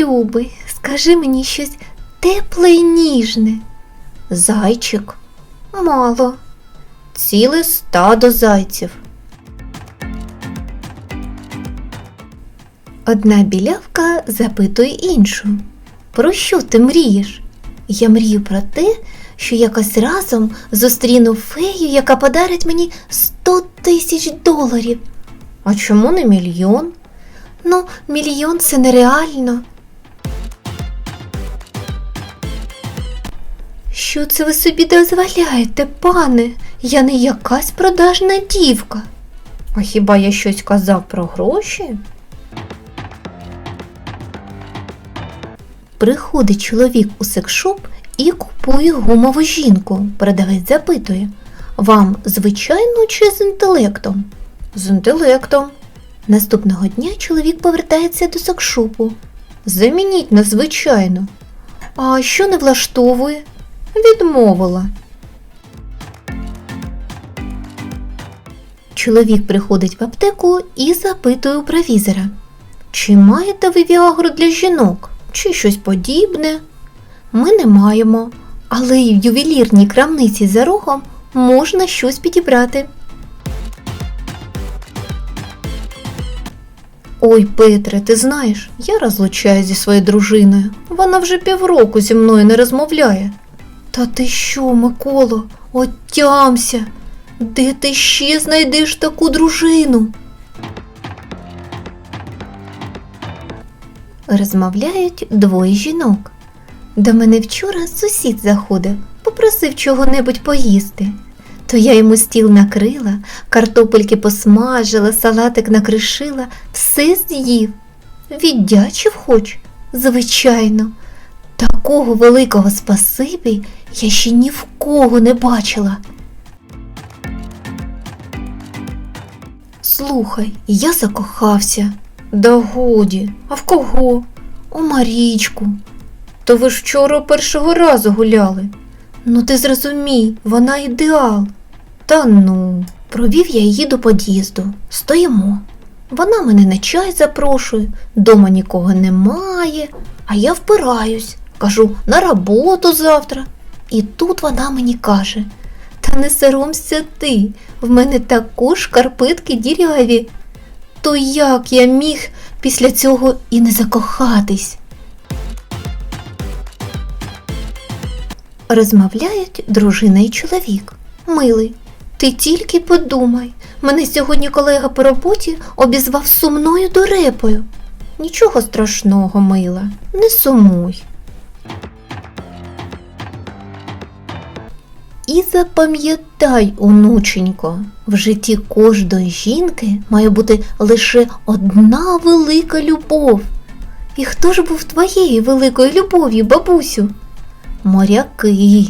любий, скажи мені щось тепле і ніжне. Зайчик, Мало. ціле стадо зайців. Одна білявка запитує іншу. Про що ти мрієш? Я мрію про те, що якось разом зустріну фею, яка подарить мені 100 тисяч доларів. А чому не мільйон? Ну, мільйон це нереально. Що це ви собі дозволяєте, пане? Я не якась продажна дівка. А хіба я щось казав про гроші? Приходить чоловік у секшоп і купує гумову жінку. Продавець запитує: Вам звичайно чи з інтелектом? З інтелектом. Наступного дня чоловік повертається до секшопу. Замініть на звичайно. А що не влаштовує? Відмовила. Чоловік приходить в аптеку і запитує у провізора. Чи маєте ви віагру для жінок? Чи щось подібне? Ми не маємо, але й в ювелірній крамниці за рогом можна щось підібрати. Ой, Петре, ти знаєш, я розлучаюсь зі своєю дружиною. Вона вже півроку зі мною не розмовляє. Та ти що, Миколо, отямся! Де ти ще знайдеш таку дружину? Розмовляють двоє жінок. До мене вчора сусід заходив, попросив чого-небудь поїсти. То я йому стіл накрила, картопельки посмажила, салатик накришила, все з'їв. Віддячив хоч, звичайно. Такого великого спасибі я ще ні в кого не бачила. Слухай, я закохався. Да годі, а в кого? У Марічку. То ви ж вчора першого разу гуляли. Ну ти зрозумій, вона ідеал. Та ну. Провів я її до під'їзду. Стоїмо. Вона мене на чай запрошує, дома нікого немає, а я впираюсь, кажу на роботу завтра. І тут вона мені каже: Та не соромся ти, в мене також шкарпетки діряві. То як я міг після цього і не закохатись? Розмовляють дружина і чоловік. Милий, ти тільки подумай. Мене сьогодні колега по роботі обізвав сумною дурепою. Нічого страшного, мила, не сумуй. І запам'ятай, онученько, в житті кожної жінки має бути лише одна велика любов. І хто ж був твоєю великою любов'ю, бабусю? Моряки,